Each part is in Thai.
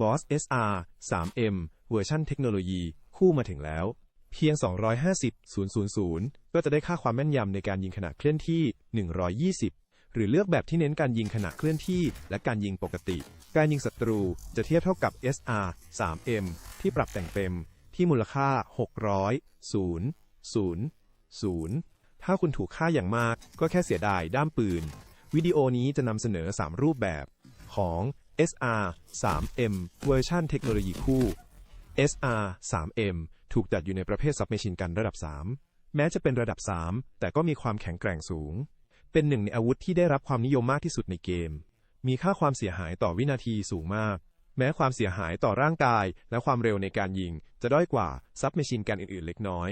Boss SR 3M เวอร์ชันเทคโนโลยีคู่มาถึงแล้ว เพียง 250 000 ก็จะได้ค่าความแม่นยำในการยิงขณะเคลื่อนที่ 120 หรือเลือกแบบที่เน้นการยิงขณะเคลื่อนที่ และการยิงปกติ การยิงศัตรูจะเทียบเท่ากับ SR 3M ที่ปรับแต่งเต็มที่มูลค่า 600 0 0 0 ถ้าคุณถูกฆ่าอย่างมากก็แค่เสียดายด้ามปืน วิดีโอนี้จะนำเสนอ 3 รูปแบบของ SR 3M เวอร์ชันเทคโนโลยีคู่ SR 3M ถูกจัดอยู่ในประเภทซับเมชินกันระดับ 3 แม้จะเป็นระดับ 3 แต่ก็มีความแข็งแกร่งสูง เป็นหนึ่งในอาวุธที่ได้รับความนิยมมากที่สุดในเกม มีค่าความเสียหายต่อวินาทีสูงมาก แม้ความเสียหายต่อร่างกาย และความเร็วในการยิง จะด้อยกว่าซับเมชินกันอื่นๆ เล็กน้อย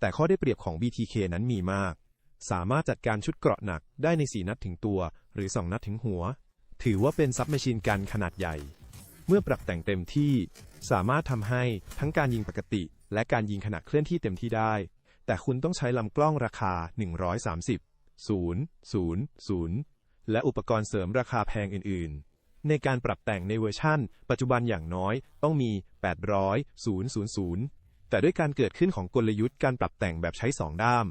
แต่ข้อได้เปรียบของ BTK นั้นมีมาก สามารถจัดการชุดเกราะหนักได้ใน 4 นัดถึงตัว หรือ 2 นัดถึงหัว ถือว่าเป็นซับเมชินกันขนาดใหญ่ เมื่อปรับแต่งเต็มที่สามารถทำให้ทั้งการยิงปกติ และการยิงขณะเคลื่อนที่เต็มที่ได้ แต่คุณต้องใช้ลำกล้องราคา 130 0 0 0 และอุปกรณ์เสริมราคาแพงอื่น ๆ ในการปรับแต่งในเวอร์ชั่น ปัจจุบันอย่างน้อยต้องมี 800 0 0 0 แต่ด้วยการเกิดขึ้นของกลยุทธ์การปรับแต่งแบบใช้ 2 ด้าม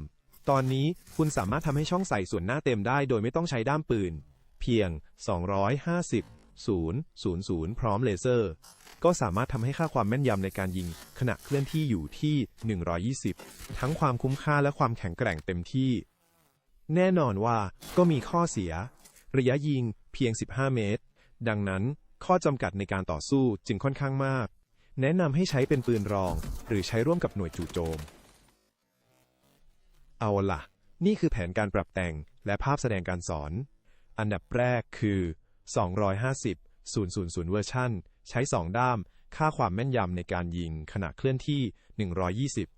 ตอนนี้คุณสามารถทำให้ช่องใส่ส่วนหน้าเต็มได้โดยไม่ต้องใช้ด้ามปืน เพียง 250 0 0 0 พร้อมเลเซอร์ ก็สามารถทำให้ค่าความแม่นยำในการยิง ขณะเคลื่อนที่อยู่ที่ 120 ทั้งความคุ้มค่าและความแข็งแกร่งเต็มที่ แน่นอนว่าก็มีข้อเสีย ระยะยิงเพียง 15 เมตร ดังนั้นข้อจำกัดในการต่อสู้จึงค่อนข้างมาก แนะนำให้ใช้เป็นปืนรอง หรือใช้ร่วมกับหน่วยจู่โจม เอาล่ะ นี่คือแผนการปรับแต่งและภาพแสดงการสอน อันดับแรกคือ 250 000 เวอร์ชันใช้ 2 ด้าม ค่าความแม่นยำในการยิงขณะเคลื่อนที่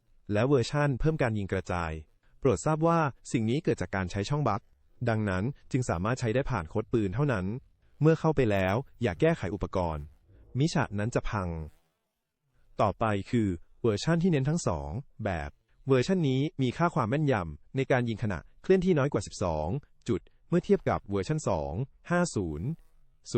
120 และเวอร์ชันเพิ่มการยิงกระจาย โปรดทราบว่าสิ่งนี้เกิดจากการใช้ช่องบั๊กดังนั้นจึงสามารถใช้ได้ผ่านโค้ดปืนเท่านั้น เมื่อเข้าไปแล้วอย่าแก้ไขอุปกรณ์ มิฉะนั้นจะพัง ต่อไปคือเวอร์ชันที่เน้นทั้งสองแบบ เวอร์ชันนี้มีค่าความแม่นยำในการยิงขณะเคลื่อนที่น้อยกว่า 12 จุด มื่อเทียบกับเวอร์ชัน2 50 0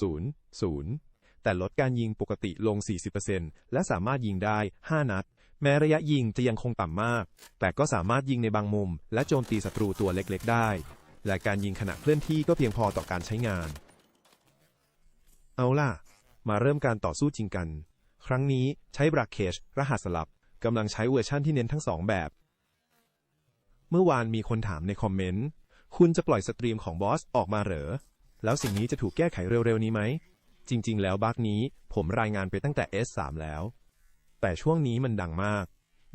0 0 แต่ลดการยิงปกติลง 40%และสามารถยิงได้ 5 นัด แม้ระยะยิงจะยังคงต่ำมาก แต่ก็สามารถยิงในบางมุม และโจมตีศัตรูตัวเล็กๆ ได้ และการยิงขณะเคลื่อนที่ก็เพียงพอต่อการใช้งาน เอาล่ะ มาเริ่มการต่อสู้จริงกัน ครั้งนี้ใช้บราเคชรหัสสลับกำลังใช้เวอร์ชั่นที่เน้นทั้งสองแบบ เมื่อวานมีคนถามในคอมเมนต์ คุณจะปล่อยสตรีมของบอสออกมาเหรอ แล้วสิ่งนี้จะถูกแก้ไขเร็วๆนี้ไหม จริงๆ แล้วบั๊กนี้ผมรายงานไปตั้งแต่ S3 แล้ว แต่ช่วงนี้มันดังมาก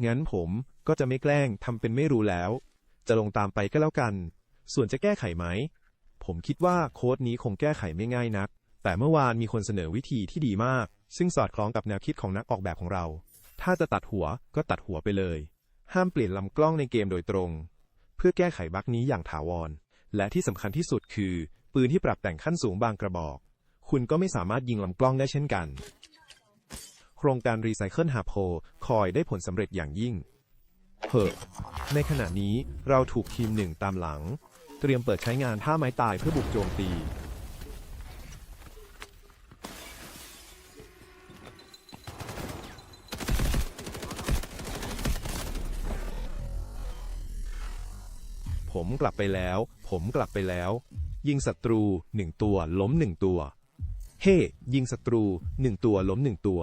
งั้นผมก็จะไม่แกล้งทำเป็นไม่รู้แล้ว จะลงตามไปก็แล้วกัน ส่วนจะแก้ไขไหม ผมคิดว่าโค้ดนี้คงแก้ไขไม่ง่ายนัก แต่เมื่อวานมีคนเสนอวิธีที่ดีมาก ซึ่งสอดคล้องกับแนวคิดของนักออกแบบของเรา ถ้าจะตัดหัวก็ตัดหัวไปเลย ห้ามเปลี่ยนลำกล้องในเกมโดยตรง เพื่อแก้ไขบั๊กนี้อย่างถาวร และที่สำคัญที่สุดคือ ปืนที่ปรับแต่งขั้นสูงบางกระบอก คุณก็ไม่สามารถยิงลำกล้องได้เช่นกัน โครงการรีไซเคิลฮาโพคอยได้ผลสำเร็จอย่างยิ่งเฮอในขณะนี้เราถูกทีมหนึ่งตามหลัง เตรียมเปิดใช้งานท่าไม้ตายเพื่อบุกโจมตี ผมกลับไปแล้ว ผมกลับไปแล้ว ยิงศัตรูหนึ่งตัว ล้มหนึ่งตัว เฮ้ยิงศัตรูหนึ่งตัวล้มหนึ่งตัว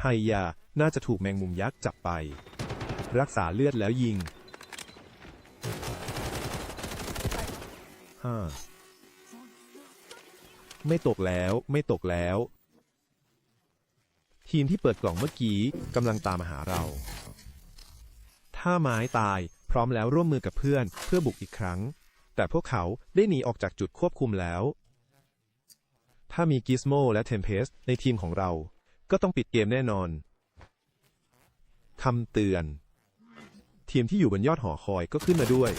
ไฮยา น่าจะถูกแมงมุมยักษ์จับไป รักษาเลือดแล้วยิงห้าไม่ตกแล้วไม่ตกแล้ว ทีมที่เปิดกล่องเมื่อกี้กำลังตามมาหาเรา ถ้าไม้ตาย ร้อมแล้วร่วมมือกับเพื่อนเพื่อบุกอีกครั้ง แต่พวกเขาได้หนีออกจากจุดควบคุมแล้ว ถ้ามีกิสโมและเทมเพสในทีมของเรา ก็ต้องปิดเกมแน่นอนคำเตือน ทีมที่อยู่บนยอดหอคอยก็ขึ้นมาด้วย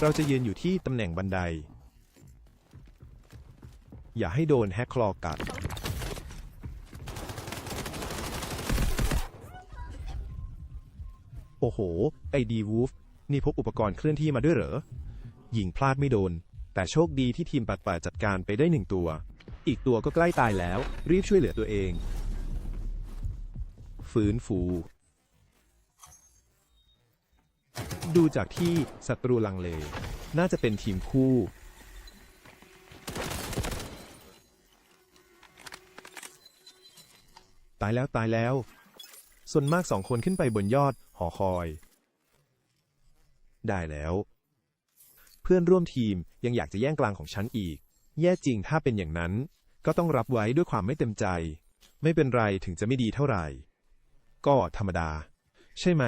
เราจะยืนอยู่ที่ตำแหน่งบันได อย่าให้โดนแฮกคลอกัด โอ้โห ไอดีวูฟ นี่พกอุปกรณ์เคลื่อนที่มาด้วยเหรอ ยิงพลาดไม่โดน แต่โชคดีที่ทีมปัดป่าดจัดการไปได้หนึ่งตัว อีกตัวก็ใกล้ตายแล้ว รีบช่วยเหลือตัวเองฟื้นฟู ดูจากที่ศัตรูลังเล น่าจะเป็นทีมคู่ตายแล้วตายแล้ว ส่วนมากสองคนขึ้นไปบนยอด หอคอย ได้แล้ว เพื่อนร่วมทีมยังอยากจะแย่งกลางของฉันอีก แย่จริงถ้าเป็นอย่างนั้น ก็ต้องรับไว้ด้วยความไม่เต็มใจ ไม่เป็นไรถึงจะไม่ดีเท่าไหร่ ก็ธรรมดา ใช่ไหม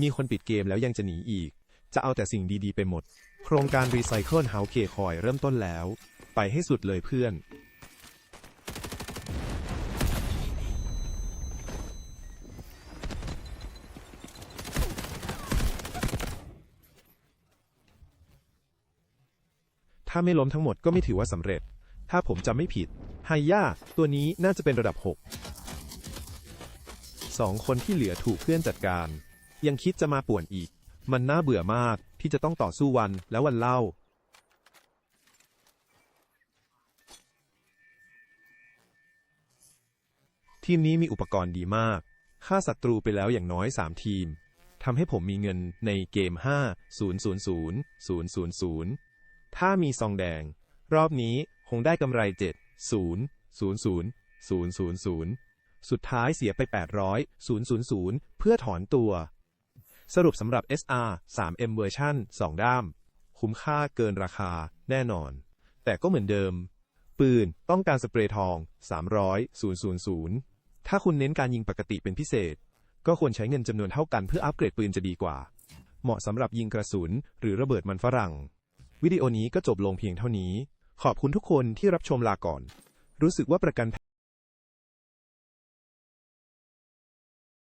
มีคนปิดเกมแล้วยังจะหนีอีก จะเอาแต่สิ่งดีๆไปหมด โครงการรีไซเคิลเฮาส์เคคอยเริ่มต้นแล้ว ไปให้สุดเลยเพื่อนาไม่ล้มทั้งหมดก็ไม่ถือว่าสำเร็จ ถ้าผมจำไม่ผิดไฮย่าตัวนี้น่าจะเป็นระดับ6สองคนที่เหลือถูกเพื่อนจัดการ ยังคิดจะมาป่วนอีก มันน่าเบื่อมากที่จะต้องต่อสู้วันแล้ววันเล่า ทีมนี้มีอุปกรณ์ดีมากฆ่าศัตรูไปแล้วอย่างน้อย 3 ทีมทำให้ผมมีเงินในเกม 5 0 0 0 0 0 0 ถ้ามีซองแดง รอบนี้คงได้กำไร 7 0 0 0 0 0 0 สุดท้ายเสียไป 800 0 0 0 เพื่อถอนตัว สรุปสำหรับ SR 3M เวอร์ชัน2 ด้าม คุ้มค่าเกินราคาแน่นอน แต่ก็เหมือนเดิม ปืนต้องการสเปรย์ทอง 300 000 ถ้าคุณเน้นการยิงปกติเป็นพิเศษ ก็ควรใช้เงินจำนวนเท่ากันเพื่ออัปเกรดปืนจะดีกว่า เหมาะสำหรับยิงกระสุนหรือระเบิดมันฝรั่ง วิดีโอนี้ก็จบลงเพียงเท่านี้ ขอบคุณทุกคนที่รับชมลาก่อน รู้สึกว่าประกัน